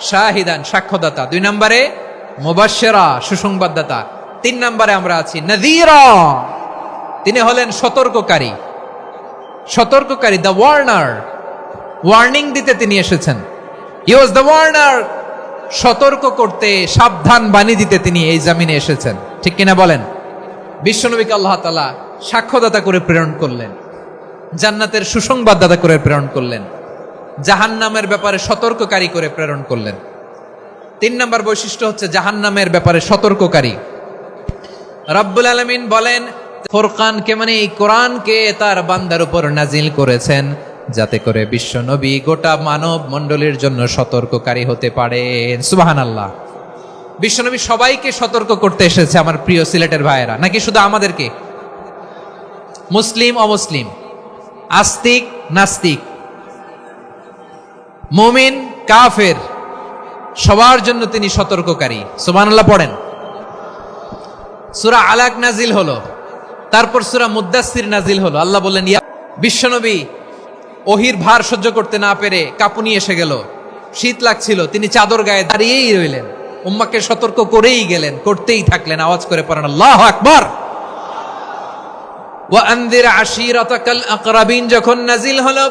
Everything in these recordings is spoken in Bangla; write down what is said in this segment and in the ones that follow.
শাহিদান, সাক্ষ্যদাতা। দুই নম্বরে মুবাশশিরা, সুসংবাদদাতা। তিন নম্বরে আমরা আছি নদীরা। তিনি হলেন সতর্ককারী। সতর্ককারী দ্য ওয়ার্নার ওয়ার্নিং দিতে তিনি এসেছেন। হি ওয়াজ দ্য ওয়ার্নার সতর্ক করতে, সাবধান বাণী দিতে তিনি এই জামিনে এসেছেন। ঠিক কিনা বলেন? বিশ্বনবীকে আল্লাহ তাআলা সাক্ষ্যদাতা করে প্রেরণ করলেন। জান্নাতের সুসংবাদদাতা করে প্রেরণ করলেন। জাহান্নামের ব্যাপারে সতর্ককারী করে প্রেরণ করলেন। তিন নম্বর বৈশিষ্ট্য হচ্ছে জাহান্নামের ব্যাপারে সতর্ককারী। রব্বুল আলমিন বলেন ফোরকানকে মানে এই কোরআনকে তার বান্দার উপর নাজিল করেছেন, যাতে করে বিশ্ব নবী গোটা মানব মণ্ডলীর জন্য সতর্ককারী হতে পারেন সুবাহান আল্লাহ বিশ্বনবী সবাইকে সতর্ক করতে এসেছে আমার প্রিয় সিলেটের ভাইয়েরা। নাকি শুধু আমাদেরকে? মুসলিম, অমুসলিম? আস্তিক, নাস্তিক? মুমিন, কাফের, সবার জন্য তিনি সতর্ককারী। সুবহানাল্লাহ পড়েন। সূরা আলাক নাজিল হলো। তারপর সূরা মুদ্দাসির নাজিল হলো। আল্লাহ বললেন, ইয়া বিশ্বনবী, ওহির ভার সহ্য করতে না পেরে কাপুনি এসে গেল। শীত লাগছিল, তিনি চাদর গায়ে দাঁড়িয়েই রইলেন। উম্মাকে সতর্ক করেই গেলেন, করতেই থাকলেন। আওয়াজ করে পড়েন, আল্লাহ আকবার! ওয়া আনদির আশিরাতাকাল আকরাবিন যখন নাজিল হলো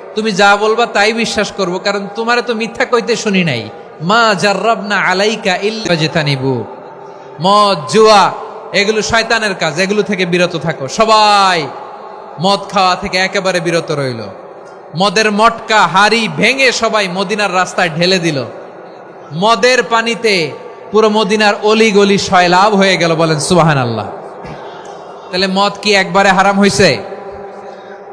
তুমি যা বলবা তাই বিশ্বাস করব, কারণ তোমারে তো মিথ্যা কইতে শুনি নাই। মা জার্রাবনা আলাইকা ইল্লা জেতানিবু মদ, জুয়া, এগুলো শয়তানের কাজ, এগুলো থেকে বিরত থাকো। সবাই মদ খাওয়া থেকে একেবারে বিরত রইল। মদের মটকা, হাড়ি ভেঙে সবাই মদিনার রাস্তায় ঢেলে দিল। মদের পানিতে পুরো মদিনার অলি গলি সয়লাভ হয়ে গেল বলেন সুবাহান আল্লাহ তাহলে মদ কি একবারে হারাম হয়েছে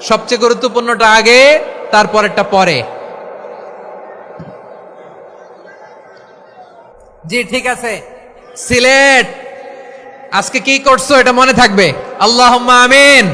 সবচেয়ে গুরুত্বপূর্ণটা আগে, তারপরেরটা পরে। জি, ঠিক আছে। সিলেট, আজকে কি করছ এটা মনে থাকবে? আল্লাহ আমিন।